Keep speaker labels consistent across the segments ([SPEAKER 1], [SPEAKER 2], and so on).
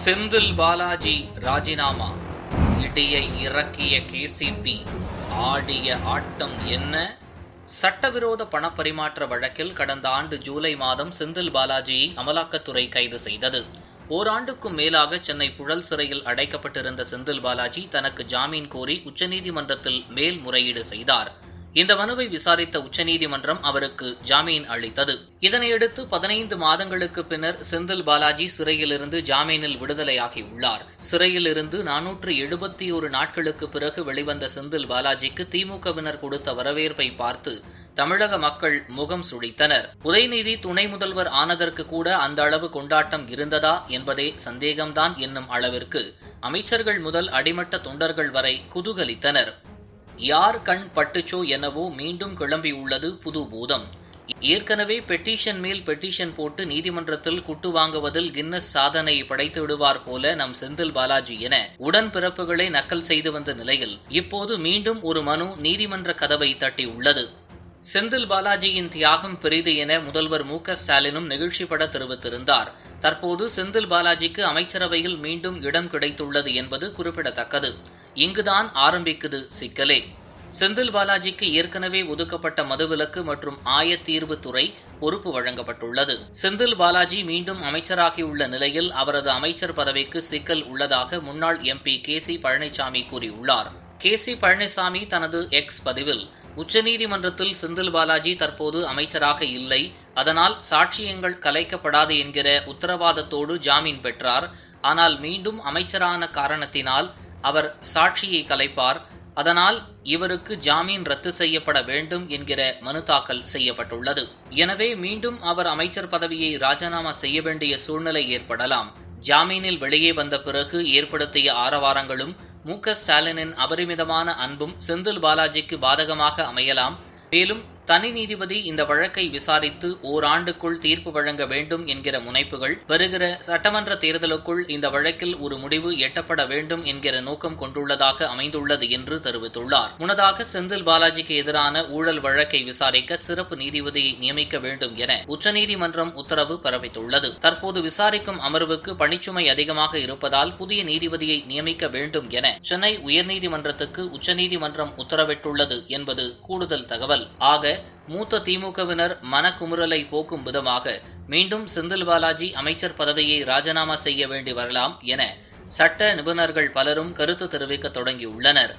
[SPEAKER 1] செந்தில் பாலாஜி ராஜினாமா இடியை இறக்கிய கேசிபி ஆடிய ஆட்டம் என்ன சட்டவிரோத பணப்பரிமாற்ற வழக்கில் கடந்த ஆண்டு ஜூலை மாதம் செந்தில் பாலாஜியை அமலாக்கத்துறை கைது செய்தது ஓராண்டுக்கும் மேலாக சென்னை புழல் சிறையில் அடைக்கப்பட்டிருந்த செந்தில் பாலாஜி தனக்கு ஜாமீன் கோரி உச்சநீதிமன்றத்தில் மேல்முறையீடு செய்தார் இந்த மனுவை விசாரித்த உச்சநீதிமன்றம் அவருக்கு ஜாமீன் அளித்தது இதனையடுத்து பதினைந்து மாதங்களுக்கு பின்னர் செந்தில் பாலாஜி சிறையிலிருந்து ஜாமீனில் விடுதலையாகி உள்ளார் சிறையிலிருந்து நானூற்று எழுபத்தி ஒரு நாட்களுக்கு பிறகு வெளிவந்த செந்தில் பாலாஜிக்கு திமுகவினர் கொடுத்த வரவேற்பை பார்த்து தமிழக மக்கள் முகம் சுழித்தனர் உதயநிதி துணை முதல்வர் ஆனதற்கு கூட அந்த அளவு கொண்டாட்டம் இருந்ததா என்பதே சந்தேகம்தான் என்னும் அளவிற்கு அமைச்சர்கள் முதல் அடிமட்ட தொண்டர்கள் வரை குதூகலித்தனர் யார் கண் பட்டுச்சோ எனவோ மீண்டும் கிளம்பியுள்ளது புது பூதம் ஏற்கனவே பெட்டிஷன் மேல் பெட்டிஷன் போட்டு நீதிமன்றத்தில் குட்டு வாங்குவதில் கின்னஸ் சாதனை படைத்து விடுவார் போல நம் செந்தில் பாலாஜி என உடன் பிறப்புகளை நக்கல் செய்து வந்த நிலையில் இப்போது மீண்டும் ஒரு மனு நீதிமன்ற கதவை தட்டியுள்ளது செந்தில் பாலாஜியின் தியாகம் பெரிது என முதல்வர் மு ஸ்டாலினும் பட தெரிவித்திருந்தார் தற்போது செந்தில் பாலாஜிக்கு அமைச்சரவையில் மீண்டும் இடம் கிடைத்துள்ளது என்பது குறிப்பிடத்தக்கது இங்குதான் ஆரம்பிக்குது சிக்கலே செந்தில் பாலாஜிக்கு ஏற்கனவே ஒதுக்கப்பட்ட மதுவிலக்கு மற்றும் ஆயத்தீர்வு துறை பொறுப்பு வழங்கப்பட்டுள்ளது செந்தில் பாலாஜி மீண்டும் அமைச்சராகியுள்ள நிலையில் அவரது அமைச்சர் பதவிக்கு சிக்கல் உள்ளதாக முன்னாள் எம்பி கே சி பழனிசாமி கூறியுள்ளார் கே சி பழனிசாமி தனது எக்ஸ் பதிவில் உச்சநீதிமன்றத்தில் செந்தில் பாலாஜி தற்போது அமைச்சராக இல்லை அதனால் சாட்சியங்கள் கலைக்கப்படாது என்கிற உத்தரவாதத்தோடு ஜாமீன் பெற்றார் ஆனால் மீண்டும் அமைச்சரான காரணத்தினால் அவர் சாட்சியை கலைப்பார் அதனால் இவருக்கு ஜாமீன் ரத்து செய்யப்பட வேண்டும் என்கிற மனு தாக்கல் செய்யப்பட்டுள்ளது எனவே மீண்டும் அவர் அமைச்சர் பதவியை ராஜினாமா செய்ய வேண்டிய சூழ்நிலை ஏற்படலாம் ஜாமீனில் வெளியே வந்த பிறகு ஏற்படுத்திய ஆரவாரங்களும் மு ஸ்டாலினின் அபரிமிதமான அன்பும் செந்தில் பாலாஜிக்கு பாதகமாக அமையலாம் மேலும் தனி நீதிபதி இந்த வழக்கை விசாரித்து ஓராண்டுக்குள் தீர்ப்பு வழங்க வேண்டும் என்கிற முனைப்புகள் வருகிற சட்டமன்ற தேர்தலுக்குள் இந்த வழக்கில் ஒரு முடிவு எட்டப்பட வேண்டும் என்கிற நோக்கம் கொண்டுள்ளதாக அமைந்துள்ளது என்று தெரிவித்துள்ளார் முன்னதாக செந்தில் பாலாஜிக்கு எதிரான ஊழல் வழக்கை விசாரிக்க சிறப்பு நீதிபதியை நியமிக்க வேண்டும் என உச்சநீதிமன்றம் உத்தரவு பிறப்பித்துள்ளது தற்போது விசாரிக்கும் அமர்வுக்கு பணிச்சுமை அதிகமாக இருப்பதால் புதிய நீதிபதியை நியமிக்க வேண்டும் என சென்னை உயர்நீதிமன்றத்துக்கு உச்சநீதிமன்றம் உத்தரவிட்டுள்ளது என்பது கூடுதல் தகவல் ஆக மூத்த திமுகவினர் மனக்குமுறலை போக்கும் விதமாக மீண்டும் செந்தில் பாலாஜி அமைச்சர் பதவியை ராஜினாமா செய்ய வேண்டி வரலாம் என சட்ட நிபுணர்கள் பலரும் கருத்து தெரிவிக்க தொடங்கியுள்ளனர்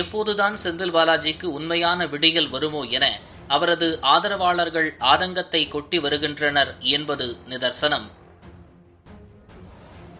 [SPEAKER 1] எப்போதுதான் செந்தில் பாலாஜிக்கு உண்மையான விடிகள் வருமோ என அவரது ஆதரவாளர்கள் ஆதங்கத்தை கொட்டி வருகின்றனர் என்பது நிதர்சனம்